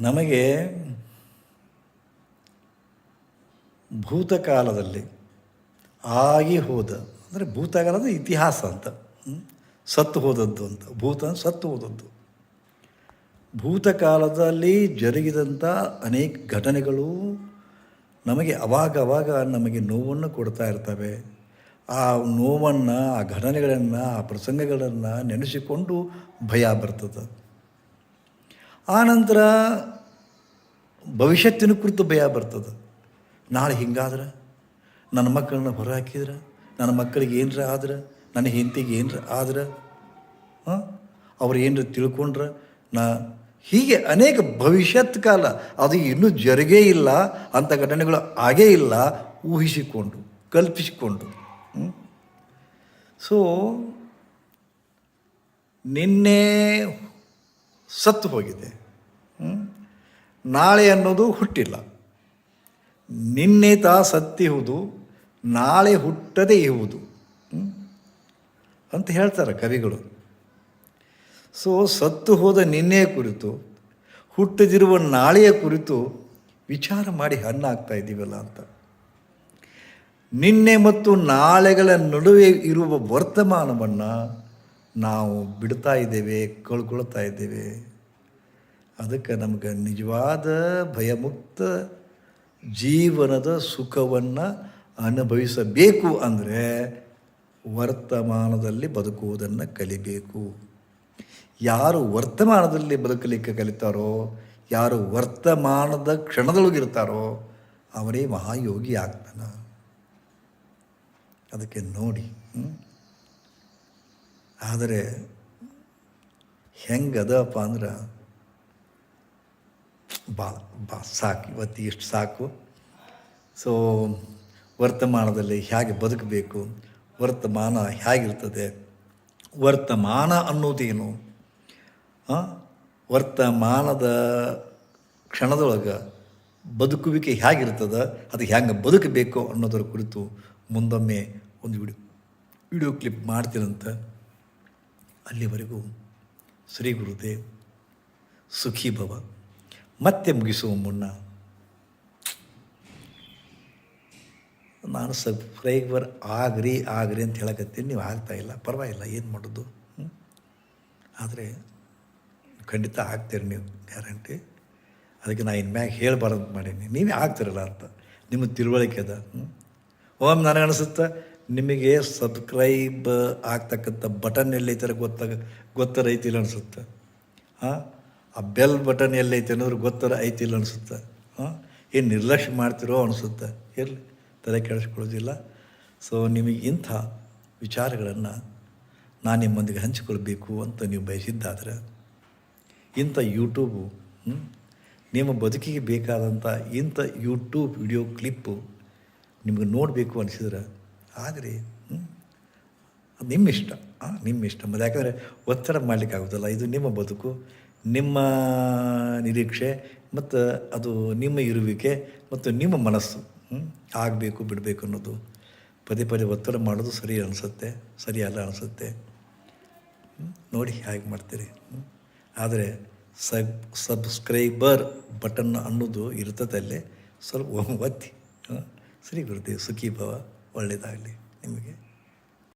ನಮಗೆ ಭೂತಕಾಲದಲ್ಲಿ ಆಗಿ ಹೋದ, ಅಂದರೆ ಭೂತಕಾಲದ ಇತಿಹಾಸ ಅಂತ? ಸತ್ತು ಹೋದದ್ದು ಅಂತ. ಭೂತ ಸತ್ತು ಹೋದದ್ದು. ಭೂತಕಾಲದಲ್ಲಿ ಜರುಗಿದಂಥ ಅನೇಕ ಘಟನೆಗಳು ನಮಗೆ ಅವಾಗ ಅವಾಗ ನಮಗೆ ನೋವನ್ನು ಕೊಡ್ತಾ ಇರ್ತವೆ. ಆ ನೋವನ್ನು, ಆ ಘಟನೆಗಳನ್ನು, ಆ ಪ್ರಸಂಗಗಳನ್ನು ನೆನೆಸಿಕೊಂಡು ಭಯ ಬರ್ತದೆ. ಆನಂತರ ಭವಿಷ್ಯತ್ತಿನ ಕುರಿತು ಭಯ ಬರ್ತದೆ. ನಾಳೆ ಹಿಂಗಾದ್ರೆ? ನನ್ನ ಮಕ್ಕಳನ್ನ ಹೊರ ಹಾಕಿದ್ರೆ ನನ್ನ ಮಕ್ಕಳಿಗೆ ಏನರ ಆದ್ರೆ? ನನ್ನ ಹೆಂಡತಿಗೆ ಏನರ ಆದ್ರೆ? ಅವ್ರು ಏನರ ತಿಳ್ಕೊಂಡ್ರೆ? ನಾ ಹೀಗೆ ಅನೇಕ ಭವಿಷ್ಯತ್ ಕಾಲ ಅದು ಇನ್ನೂ ಜರುಗೇ ಇಲ್ಲ ಅಂಥ ಘಟನೆಗಳು ಆಗೇ ಇಲ್ಲ ಊಹಿಸಿಕೊಂಡು, ಕಲ್ಪಿಸಿಕೊಂಡು. ಸೊ ನಿನ್ನೆ ಸತ್ತು ಹೋಗಿದೆ. ನಾಳೆ ಅನ್ನೋದು ಹುಟ್ಟಿಲ್ಲ. ನಿನ್ನೆ ತಾ ಸತ್ತಿಹುದು, ನಾಳೆ ಹುಟ್ಟದೇ ಇಹುದು. ಅಂತ ಹೇಳ್ತಾರೆ ಕವಿಗಳು. ಸೊ ಸತ್ತು ಹೋದ ನಿನ್ನೆಯ ಕುರಿತು, ಹುಟ್ಟದಿರುವ ನಾಳೆಯ ಕುರಿತು ವಿಚಾರ ಮಾಡಿ ಹಣ್ಣಾಗ್ತಾ ಇದ್ದೀವಲ್ಲ ಅಂತ. ನಿನ್ನೆ ಮತ್ತು ನಾಳೆಗಳ ನಡುವೆ ಇರುವ ವರ್ತಮಾನವನ್ನು ನಾವು ಬಿಡ್ತಾ ಇದ್ದೇವೆ, ಕಳ್ಕೊಳ್ತಾ ಇದ್ದೇವೆ. ಅದಕ್ಕೆ ನಮಗೆ ನಿಜವಾದ ಭಯಮುಕ್ತ ಜೀವನದ ಸುಖವನ್ನು ಅನುಭವಿಸಬೇಕು ಅಂದರೆ ವರ್ತಮಾನದಲ್ಲಿ ಬದುಕುವುದನ್ನು ಕಲಿಬೇಕು. ಯಾರು ವರ್ತಮಾನದಲ್ಲಿ ಬದುಕಲಿಕ್ಕೆ ಕಲಿತಾರೋ, ಯಾರು ವರ್ತಮಾನದ ಕ್ಷಣದೊಳಗಿರ್ತಾರೋ, ಅವರೇ ಮಹಾಯೋಗಿ ಆಗ್ತಾನ. ಅದಕ್ಕೆ ನೋಡಿ ಆದರೆ ಹೆಂಗದಪ್ಪ ಅಂದ್ರೆ ಬಾ ಬಾ, ಸಾಕು, ಇವತ್ತು ಇಷ್ಟು ಸಾಕು ಸೊ ವರ್ತಮಾನದಲ್ಲಿ ಹೇಗೆ ಬದುಕಬೇಕು, ವರ್ತಮಾನ ಹೇಗಿರ್ತದೆ, ವರ್ತಮಾನ ಅನ್ನೋದೇನು? ವರ್ತಮಾನದ ಕ್ಷಣದೊಳಗೆ ಬದುಕುವಿಕೆ ಹೇಗಿರ್ತದೆ, ಅದು ಹೆಂಗೆ ಬದುಕಬೇಕು ಅನ್ನೋದರ ಕುರಿತು ಮುಂದೊಮ್ಮೆ ಒಂದು ವಿಡಿಯೋ ವಿಡಿಯೋ ಕ್ಲಿಪ್ ಮಾಡ್ತೀರಂತ ಅಲ್ಲಿವರೆಗೂ ಶ್ರೀ ಗುರುದೇವ್ ಸುಖಿ ಭವ. ಮತ್ತೆ ಮುಗಿಸುವ ಮುನ್ನ ನಾನು ಸಬ್ಸ್ಕ್ರೈಬರ್ ಆಗ್ರಿ ಆಗ್ರಿ ಅಂತ ಹೇಳಕತ್ತೀನಿ, ನೀವು ಆಗ್ತಾ ಇಲ್ಲ, ಪರವಾಗಿಲ್ಲ, ಏನು ಮಾಡೋದು? ಆದರೆ ಖಂಡಿತ ಆಗ್ತೀರಿ ನೀವು, ಗ್ಯಾರಂಟಿ. ಅದಕ್ಕೆ ನಾನು ಇನ್ಮ್ಯಾಗ ಹೇಳಬಾರ್ದು ಮಾಡೀನಿ. ನೀವೇ ಆಗ್ತಿರಲ್ಲ ಅಂತ, ನಿಮ್ಮ ತಿಳುವಳಿಕೆ ಅದ ಒಮ್ಮೆ ನನಗೆ ನಿಮಗೆ ಸಬ್ಸ್ಕ್ರೈಬ್ ಆಗ್ತಕ್ಕಂಥ ಬಟನ್ ಎಲ್ಲೈತಾರೆ ಗೊತ್ತಾಗ ಗೊತ್ತರ ಐತಿಲ್ಲ ಅನಿಸುತ್ತೆ. ಹಾಂ? ಆ ಬೆಲ್ ಬಟನ್ ಎಲ್ಲೈತೆ ಅನ್ನೋರು ಗೊತ್ತರ ಐತಿಲ್ಲ ಅನಿಸುತ್ತೆ. ಹಾಂ? ಏನು ನಿರ್ಲಕ್ಷ್ಯ ಮಾಡ್ತಿರೋ ಅನಿಸುತ್ತೆ. ಇರಲಿ, ತಲೆ ಕೆಡಿಸ್ಕೊಳ್ಳೋದಿಲ್ಲ. ಸೊ ನಿಮಗೆ ಇಂಥ ವಿಚಾರಗಳನ್ನು ನಾನು ನಿಮ್ಮೊಂದಿಗೆ ಹಂಚಿಕೊಳ್ಬೇಕು ಅಂತ ನೀವು ಬಯಸಿದ್ದಾದರೆ, ಇಂಥ ಯೂಟ್ಯೂಬು ನಿಮ್ಮ ಬದುಕಿಗೆ ಬೇಕಾದಂಥ ಇಂಥ ಯೂಟ್ಯೂಬ್ ವಿಡಿಯೋ ಕ್ಲಿಪ್ಪು ನಿಮಗೆ ನೋಡಬೇಕು ಅನಿಸಿದ್ರೆ ಆದರೆ ನಿಮ್ಮಿಷ್ಟ ನಿಮ್ಮ ಇಷ್ಟ. ನಿಮ್ಮ ಇಷ್ಟ. ಮತ್ತು ಯಾಕಂದರೆ ಒತ್ತಡ ಮಾಡಲಿಕ್ಕಾಗೋದಲ್ಲ ಇದು ನಿಮ್ಮ ಬದುಕು, ನಿಮ್ಮ ನಿರೀಕ್ಷೆ, ಮತ್ತು ಅದು ನಿಮ್ಮ ಇರುವಿಕೆ, ಮತ್ತು ನಿಮ್ಮ ಮನಸ್ಸು ಆಗಬೇಕು, ಬಿಡಬೇಕು ಅನ್ನೋದು. ಪದೇ ಪದೇ ಒತ್ತಡ ಮಾಡೋದು ಸರಿ ಅನಿಸುತ್ತೆ ಸರಿಯಲ್ಲ ಅನಿಸುತ್ತೆ. ನೋಡಿ ಹೇಗೆ ಮಾಡ್ತೀರಿ? ಆದರೆ ಸಬ್, ಸಬ್ಸ್ಕ್ರೈಬರ್ ಬಟನ್ ಅನ್ನೋದು ಇರ್ತದೆ ಅಲ್ಲೇ. ಸ್ವಲ್ಪ ಒತ್ತಿ ಸರಿ ಗುರುದೇವ್ ಸುಖಿ ಭವ ಒಳ್ಳೆಯದಾಗಲಿ ನಿಮಗೆ.